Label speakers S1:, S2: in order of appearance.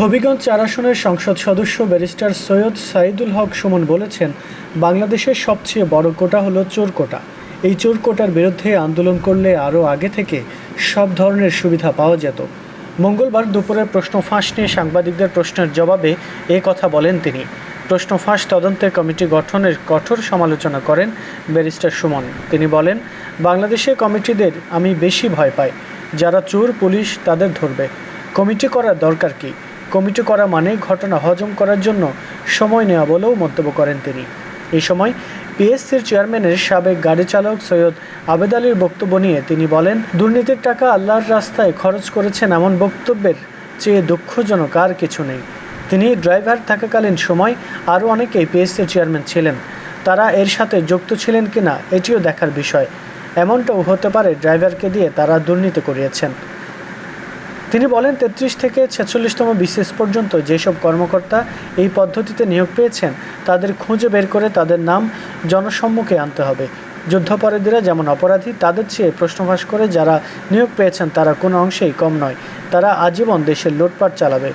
S1: হবিগঞ্জ চার আসনের সংসদ সদস্য ব্যারিস্টার সৈয়দ সাইদুল হক সুমন বলেছেন, বাংলাদেশের সবচেয়ে বড় কোটা হলো চোর কোটা। এই চোর কোটার বিরুদ্ধে আন্দোলন করলে আরও আগে থেকে সব ধরনের সুবিধা পাওয়া যেত। মঙ্গলবার দুপুরে প্রশ্ন ফাঁস নিয়ে সাংবাদিকদের প্রশ্নের জবাবে এ কথা বলেন তিনি। প্রশ্ন ফাঁস তদন্তের কমিটি গঠনের কঠোর সমালোচনা করেন ব্যারিস্টার সুমন। তিনি বলেন, বাংলাদেশে কমিটিদের আমি বেশি ভয় পাই। যারা চোর, পুলিশ, তাদের ধরবে। কমিটি করার দরকার কি? কমিটি করা মানে ঘটনা হজম করার জন্য সময় নেওয়া বলেও মন্তব্য করেন তিনি। এই সময় পিএসসির চেয়ারম্যানের সাবেক গাড়ি চালক সৈয়দ আবেদ আলীর বক্তব্য নিয়ে তিনি বলেন, দুর্নীতির টাকা আল্লাহর রাস্তায় খরচ করেছেন এমন বক্তব্যের চেয়ে দুঃখজনক আর কিছু নেই। তিনি ড্রাইভার থাকাকালীন সময় আরও অনেকেই পিএসসির চেয়ারম্যান ছিলেন। তারা এর সাথে যুক্ত ছিলেন কিনা এটিও দেখার বিষয়। এমনটাও হতে পারে ড্রাইভারকে দিয়ে তারা দুর্নীতি করিয়েছেন। তিনি বলেন, তেত্রিশ থেকে ছেচল্লিশতম বিশেষ পর্যন্ত যেসব কর্মকর্তা এই পদ্ধতিতে নিয়োগ পেয়েছেন, তাদের খুঁজে বের করে তাদের নাম জনসম্মুখে আনতে হবে। যুদ্ধাপরাধীরা যেমন অপরাধী, তাদের চেয়ে প্রশ্নভাস করে যারা নিয়োগ পেয়েছেন, তারা কোনো অংশেই কম নয়। তারা আজীবন দেশের লুটপাট চালাবে।